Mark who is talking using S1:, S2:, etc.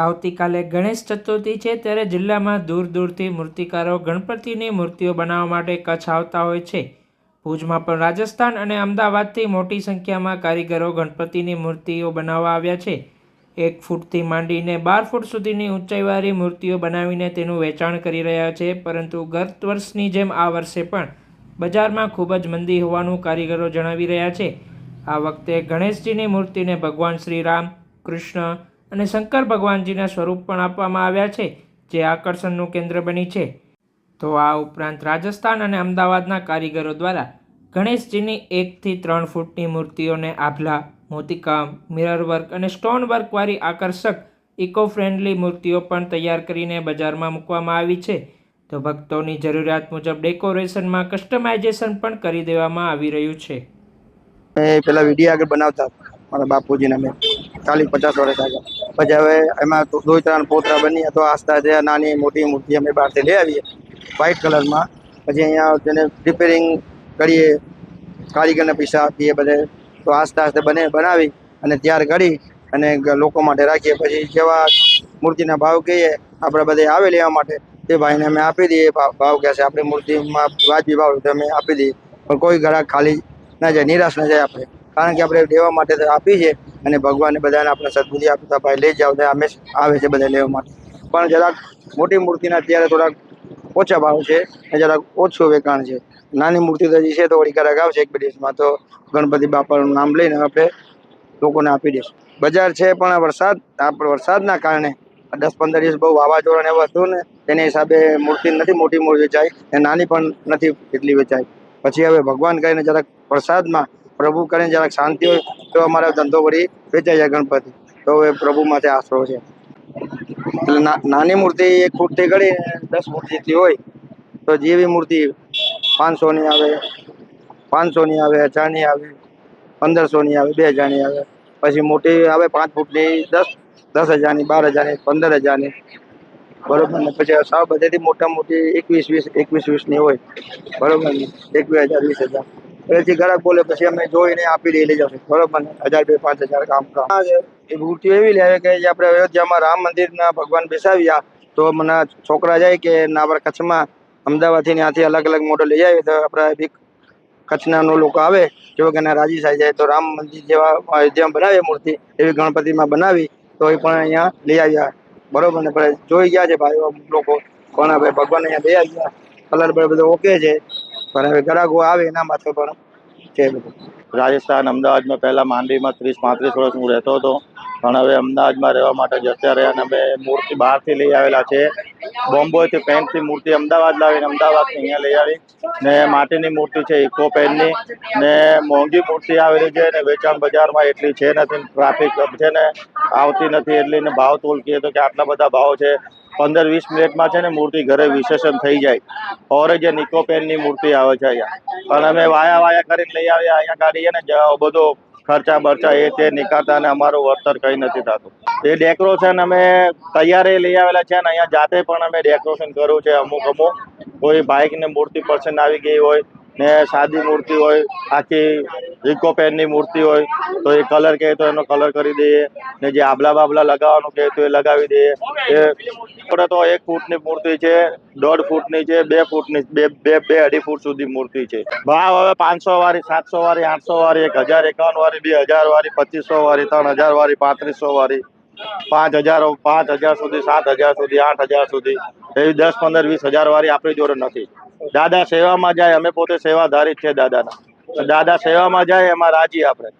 S1: આવતીકાલે ગણેશ ચતુર્થી છે ત્યારે જિલ્લામાં દૂર દૂરથી મૂર્તિકારો, ગણપતિની મૂર્તિઓ બનાવવા માટે કચ્છ આવતા હોય છે. ભુજમાં પણ રાજસ્થાન અને અમદાવાદથી મોટી સંખ્યામાં કારીગરો ગણપતિની મૂર્તિઓ બનાવવા આવ્યા છે. એક ફૂટથી માંડીને બાર ફૂટ સુધીની ઊંચાઈવાળી મૂર્તિઓ બનાવીને તેનું વેચાણ કરી રહ્યા છે, પરંતુ ગત વર્ષની જેમ આ વર્ષે પણ બજારમાં ખૂબ જ મંદી હોવાનું કારીગરો જણાવી રહ્યા છે. આ વખતે ગણેશજીની મૂર્તિને ભગવાન શ્રી રામ, કૃષ્ણ અને શંકર ભગવાનજીના સ્વરૂપ પણ આપવામાં આવ્યા છે, જે આકર્ષણનું કેન્દ્ર બની છે. તો આ ઉપરાંત રાજસ્થાન અને અમદાવાદના કારીગરો દ્વારા ગણેશજીની એકથી ત્રણ ફૂટની મૂર્તિઓને આભલા, મોતીકામ મિરર વર્ક અને સ્ટોન વર્કવાળી આકર્ષક ઇકો ફ્રેન્ડલી મૂર્તિઓ પણ તૈયાર કરીને બજારમાં મૂકવામાં આવી છે. તો ભક્તોની જરૂરિયાત મુજબ ડેકોરેશનમાં કસ્ટમાઇઝેશન પણ કરી દેવામાં આવી રહ્યું છે.
S2: પેલા વીડિયો આગળ બનાવતા મારા બાપુજીના મેં ચાલીસ પચાસ વર્ષ આગળ. પછી હવે એમાં દોઈ ત્રણ પોતરા બની તો આસ્તે આસ્તે નાની મોટી મૂર્તિ અમે બહારથી લઈ આવીએ. વ્હાઇટ કલરમાં પછી અહીંયા તેને રિપેરિંગ કરીએ, કારીગરને પૈસા આપીએ બધે. તો આસ્તે આસ્તે બને, બનાવી અને તૈયાર કરી અને લોકો માટે રાખીએ. પછી જેવા મૂર્તિના ભાવ કહીએ, આપણે બધે આવે લેવા માટે, તે ભાઈને અમે આપી દઈએ. ભાવ કહે છે, આપણી મૂર્તિમાં વાજબી ભાવ અમે આપી દઈએ. પણ કોઈ ગ્રાહક ખાલી ના જાય, નિરાશ ના જાય આપણે. કારણ કે આપણે દેવા માટે આપી છે. અને ભગવાને બધાને આપણે સદબુદ્ધિ આપી તો ભાઈ, લઈ જાઓ તો અમે આવે છે બધા લેવા માટે. પણ જરાક મોટી મૂર્તિના અત્યારે થોડાક ઓછા ભાવ છે અને જરાક ઓછું વેચાણ છે. નાની મૂર્તિ તો હજી છે, તો વળી ગ્રાહક આવશે એક બે દિવસમાં. તો ગણપતિ બાપાનું નામ લઈને આપણે લોકોને આપી દઈશું. બજાર છે, પણ વરસાદ આપણે વરસાદના કારણે દસ પંદર દિવસ બહુ વાવાઝોડા ને એવું હતું ને, તેના હિસાબે મૂર્તિ નથી મોટી મૂર્તિ વેચાય અને નાની પણ નથી એટલી વેચાય. પછી હવે ભગવાન કહીને જરાક વરસાદમાં પ્રભુ કરીને જરાક શાંતિ હોય તો અમારો ધંધો વળી વેચાઈ જાય ગણપતિ. તો હવે માટે આશરો છે. એટલે નાની મૂર્તિ એક ફૂટથી ગળી દસ ફૂટ જેટલી હોય, તો જેવી મૂર્તિ પાંચસોની આવે પાંચસોની આવે, હજારની આવે, પંદરસોની આવે, બે હજારની આવે. પછી મોટી આવે પાંચ ફૂટની દસ દસ હજારની, બાર હજારની, પંદર હજારની. બરોબર ને? પછી સાવ બધેથી મોટા મોટી એકવીસ વીસ, એકવીસ વીસની હોય. બરોબર ને? એકવીસ હજાર, વીસ હજાર. પછી ગ્રાહક બોલે પછી અમે જોઈને આપી દઈએ લઈ જશે બરોબર? હજાર બે પાંચ હજાર કામ કામ. એ મૂર્તિઓ એવી લે કે જે આપણે અયોધ્યામાં રામ મંદિરના ભગવાન બેસાવ્યા તો મને છોકરા જાય કે ના આપણે કચ્છમાં અમદાવાદથી ત્યાંથી અલગ અલગ મોડલ લઈ આવીએ તો આપણે બી કચ્છના લોકો આવે જો કે રાજી થઈ જાય તો રામ મંદિર જેવા અયોધ્યામાં બનાવીએ મૂર્તિ એવી ગણપતિમાં બનાવી તો એ પણ અહીંયા લઈ આવ્યા. બરોબર ને? જોઈ ગયા છે ભાઈઓ લોકો પણ ભાઈ ભગવાન અહીંયા લઈ આવ્યા કલર બધું ઓકે છે. પણ હવે ગ્રાહકો આવે એના માથે પણ છે બધું
S3: રાજસ્થાન, અમદાવાદમાં પહેલાં માંડવીમાં ત્રીસ, પાંત્રીસ વર્ષ હું રહેતો હતો. પણ હવે અમદાવાદમાં રહેવા માટે જતા રહ્યા અને અમે મૂર્તિ બહારથી લઈ આવેલા છે. બોમ્બોથી પેન્ટથી મૂર્તિ અમદાવાદ લાવીને અમદાવાદથી અહીંયા લઈ આવી. ને માટીની મૂર્તિ છે, ઇકો પેનની. ને મોંઘી મૂર્તિ આવેલી છે ને વેચાણ બજારમાં એટલી છે નથી, ટ્રાફિક છે ને આવતી નથી એટલી ને ભાવ તોલ કહીએ તો કે આટલા બધા ભાવ છે. પંદર વીસ મિનિટમાં છે ને મૂર્તિ ઘરે વિશેષણ થઈ જાય. ઓરે જે નિકોપેનની મૂર્તિ આવે છે અહીંયા. પણ અમે વાયા વાયા કરીને લઈ આવ્યા, અહીંયા કાઢીએ ને બધો ખર્ચા બરચા એ તે નીકળતા અને અમારું વળતર કંઈ નથી થતું. એ ડેકોરેશન અમે તૈયારે લઈ આવેલા છે અને અહીંયા જાતે પણ અમે ડેકોરેશન કર્યું છે અમુક અમુક. કોઈ બાઇકને મૂર્તિ પસંદ આવી ગઈ હોય ને સાદી મૂર્તિ હોય, આખી ઇકોપેનની મૂર્તિ હોય, તો એ કલર કહે તો એનો કલર કરી દઈએ. ને જે આબલા બાબલા લગાવવાનું કહે તો એ લગાવી દઈએ એ આપણે તો એક ફૂટની મૂર્તિ છે, દોઢ ફૂટની છે, બે ફૂટની, બે બે બે અઢી ફૂટ સુધી મૂર્તિ છે. ભાવ હવે પાંચસો વાળી, સાતસો વાળી, આઠસો વાળી, એક હજાર એકાવન વાળી, બે હજાર વાળી, પચીસો વાળી, ત્રણ હજાર વાળી, પાંત્રીસો વાળી, પાંચ હજાર પાંચ હજાર સુધી, સાત હજાર સુધી, આઠ હજાર સુધી, એવી દસ, પંદર, વીસ હજાર વાળી આપણી જોડે નથી. દાદા સેવામાં જાય, અમે પોતે સેવાધારી જ છે દાદાના. દાદા સેવામાં જાય, એમાં રાજી આપણે.